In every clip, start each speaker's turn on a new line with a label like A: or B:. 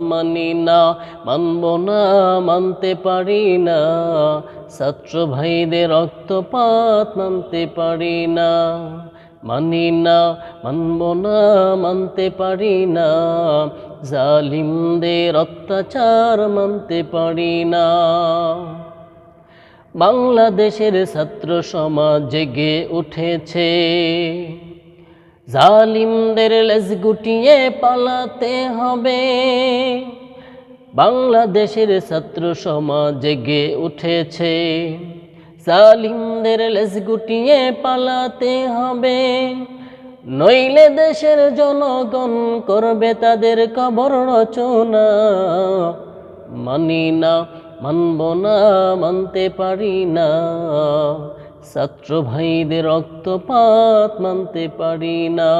A: মানি না, মানব না, মানতে পারি না। ছাত্র ভাইদের রক্তপাত মানতে পারি না। মানি না, মানব না, মানতে পারি না। জালিমদের অত্যাচার মানতে পারি না। বাংলাদেশের ছাত্র সমাজ জেগে উঠেছে। জালিমদের লেজ গুটিয়ে পালাতে হবে। বাংলাদেশের ছাত্র সমাজ জেগে উঠেছে। জালিমদের লেজ গুটিয়ে পালাতে হবে। নইলে দেশের জনগণ করবে তাদের কবর রচনা। মানি না, মানব না, মানতে পারি না। ছাত্র ভাইদের রক্তপাত মানতে পারি না।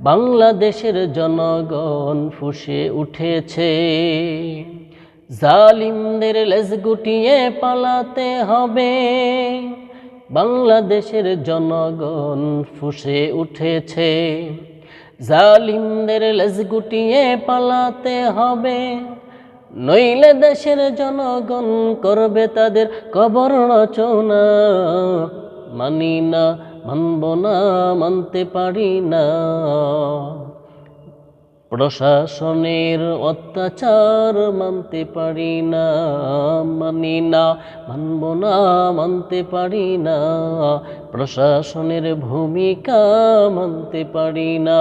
A: বাংলাদেশের জনগণ ফুসে উঠেছে। জালিমদের লেজ গুটিয়ে পালাতে হবে। বাংলাদেশের জনগণ ফুসে উঠেছে। জালিমদের লেজ গুটিয়ে পালাতে হবে। নইলে দেশের জনগণ করবে তাদের কবর রচনা। মানি না, মানব না, মানতে পারি না। প্রশাসনের অত্যাচার মানতে পারি না। মানি না, মানব না, মানতে পারি না। প্রশাসনের ভূমিকা মানতে পারি না।